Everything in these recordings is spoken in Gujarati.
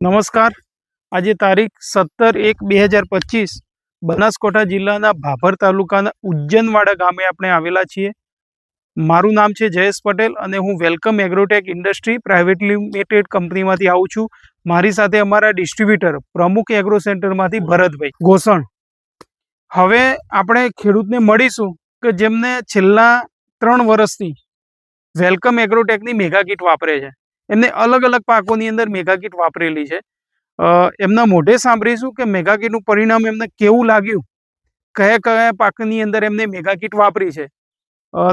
નમસ્કાર. આજે તારીખ સત્તર એક બે હજાર પચીસ બનાસકાંઠા જિલ્લાના ભાભર તાલુકાના ઉજ્જૈનવાડા ગામે આપણે આવેલા છીએ. મારું નામ છે જયેશ પટેલ અને હું Welcome Agrotech Industry Private Limited કંપનીમાંથી આવું છું. મારી સાથે અમારા ડિસ્ટ્રીબ્યુટર પ્રમુખ એગ્રો સેન્ટરમાંથી ભરતભાઈ ગોસણ. હવે આપણે ખેડૂતને મળીશું કે જેમને છેલ્લા ત્રણ વર્ષથી વેલકમ એગ્રોટેકની મેગા કીટ વાપરે છે. એમને અલગ અલગ પાકોની અંદર મેગા કીટ વાપરેલી છે. એમના મોઢે સાંભળીશું કે મેગા કીટનું પરિણામ એમને કેવું લાગ્યું? કયા કયા પાકની અંદર એમને મેગા કીટ વાપરી છે?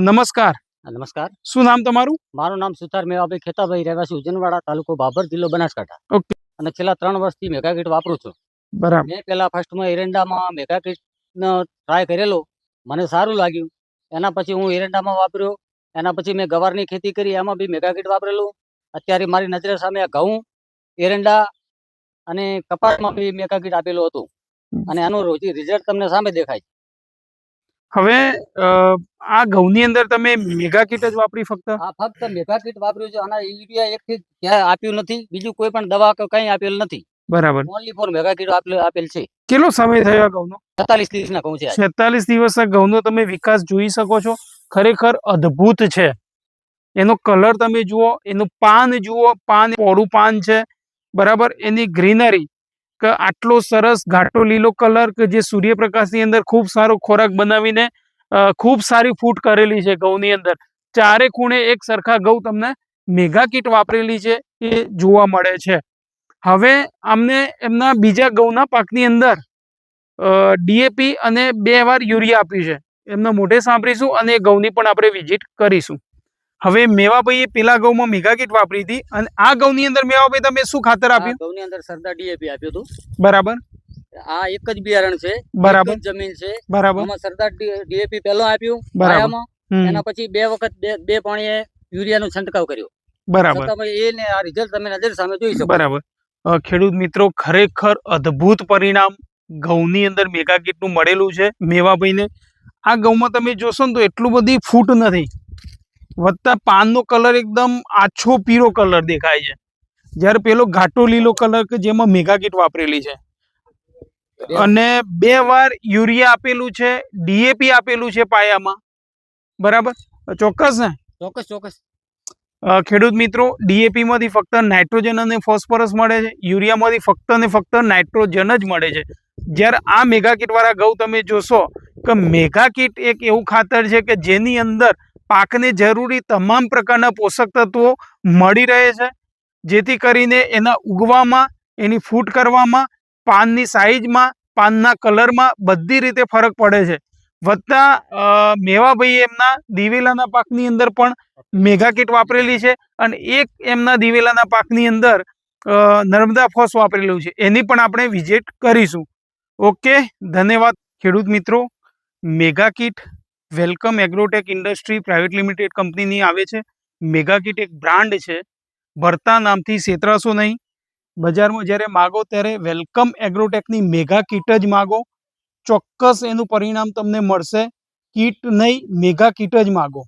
નમસ્કાર. નમસ્કાર. શું નામ તમારું? મારું નામ સુથાર મેવાભાઈ ખેતાભાઈ રહેવાસી ઉજનવાડા તાલુકો બાબર જિલ્લો બનાસકાંઠા. ઓકે. અને છેલ્લા ત્રણ વર્ષથી મેગા કીટ વાપરું છું. બરાબર. મેં પહેલા ફર્સ્ટમાં એરંડામાં મેગા કીટનો ટ્રાય કરેલો. મને સારું લાગ્યું. એના પછી હું એરંડામાં વાપર્યો. એના પછી મેં ગવારની ખેતી કરી એમાં બી મેગા કીટ વાપરેલું. અત્યારે મારી નજરે સામે ઘઉં એરંડા અને કપાસમાં બી મેગા કીટ આપેલું હતું. અને આનું રોજી રિઝલ્ટ તમને સામે દેખાય છે. હવે આ ઘઉંની અંદર તમે મેગા કીટ જ વાપરી ફક્ત? આ ફક્ત મેગા કીટ વાપર્યું છે. અને યુરિયા એકથી ક્યાંય આપ્યું નથી. બીજું કોઈ પણ દવા કે કંઈ આપેલ નથી. બરાબર. ઓનલી ફોર મેગા કીટ આપેલ આપેલ છે. કેટલો સમય થયો આ ઘઉંનો? છેતાલીસ દિવસના ઘઉં છે આ. છેતાલીસ દિવસના ઘઉંનો તમે વિકાસ જોઈ શકો છો. ખરેખર અદ્ભુત છે. એનો કલર તમે જુઓ, એનું પાન જુઓ, પાન પોળું પાન છે, બરાબર? એની ગ્રીનરી કે આટલો સરસ ઘાટો લીલો કલર કે જે સૂર્યપ્રકાશની અંદર ખૂબ સારો ખોરાક બનાવીને ખૂબ સારી ફૂટ કરેલી છે ઘઉંની અંદર. ચારે ખૂણે એક સરખા ઘઉં તમને મેગા કીટ વાપરેલી છે, એ જોવા મળે છે. હવે અમને એમના બીજા ઘઉંના પાકની અંદર ડીએપી અને બે વાર યુરિયા આપ્યું છે. એમના મોઢે સાંભળીશું અને ઘઉંની પણ આપણે વિઝિટ કરીશું. હવે મેવાભાઈએ પેલા ઘઉંમાં મેગા કીટ વાપરી હતી અને આ ઘઉંની અંદર મેવાભાઈ તમે શું ખાતર આપ્યું? ઘઉંની અંદર સરદાર ડીએપી આપ્યું હતું. બરાબર. આ એક જ બિયારણ છે બરાબર. જમીન છે. બરાબર. આમાં સરદાર ડીએપી પહેલો આપ્યું બરાબર. એના પછી બે વખત બે- પાણીએ યુરિયાનો છંટકાવ કર્યો. બરાબર. તમે એને આ રિઝલ્ટ તમે નજર સામે જોઈ શકો. બરાબર. ખેડૂત મિત્રો ખરેખર અદ્ભુત પરિણામ ઘઉંની અંદર મેગા કીટનું મળેલું છે મેવાભાઈને. આ ઘઉંમાં તમે જોશો ને તો એટલું બધી ફૂટ નથી. વત્તા પાનનો કલર એકદમ આછો પીળો કલર દેખાય છે. જ્યારે પેલો ઘાટો લીલો કલર કે જેમાં મેગા કીટ વાપરેલી છે. અને બે વાર યુરિયા આપેલું છે ડીએપી આપેલું છે પાયામાં. બરાબર? ચોક્કસ ને? ચોક્કસ ચોક્કસ. ખેડૂત મિત્રો ડીએપી માંથી ફક્ત નાઇટ્રોજન અને ફોસ્ફરસ મળે છે યુરિયામાંથી ફક્ત ને ફક્ત નાઇટ્રોજન જ મળે છે. જ્યારે આ મેગા કીટવાળા ઘઉં તમે જોશો કે મેગા કીટ એક એવું ખાતર છે કે જેની અંદર પાકને જરૂરી તમામ પ્રકારના પોષક તત્વો મળી રહે છે. જેથી કરીને એના ઉગવામાં, એની ફૂટ કરવામાં, પાનની સાઇઝમાં પાનના કલરમાં બધી રીતે ફરક પડે છે. વધતા મેવાભાઈ એમના દિવેલાના પાકની અંદર પણ મેગા કીટ વાપરેલી છે અને એક એમના દિવેલાના પાકની અંદર નર્મદા ફોસ વાપરેલું છે. એની પણ આપણે વિઝિટ કરીશું. ઓકે, ધન્યવાદ ખેડૂત મિત્રો. Mega kit Welcome Agrotech Industry Private Limited કંપનીની આવે છે. મેગા કીટ એક બ્રાન્ડ છે. ભરતા નામથી સેતરાશો નહીં. બજારમાં જ્યારે માગો ત્યારે વેલકમ એગ્રોટેકની મેગા કીટ જ માગો. ચોક્કસ એનું પરિણામ તમને મળશે. કીટ નહીં મેગા કીટ જ માગો.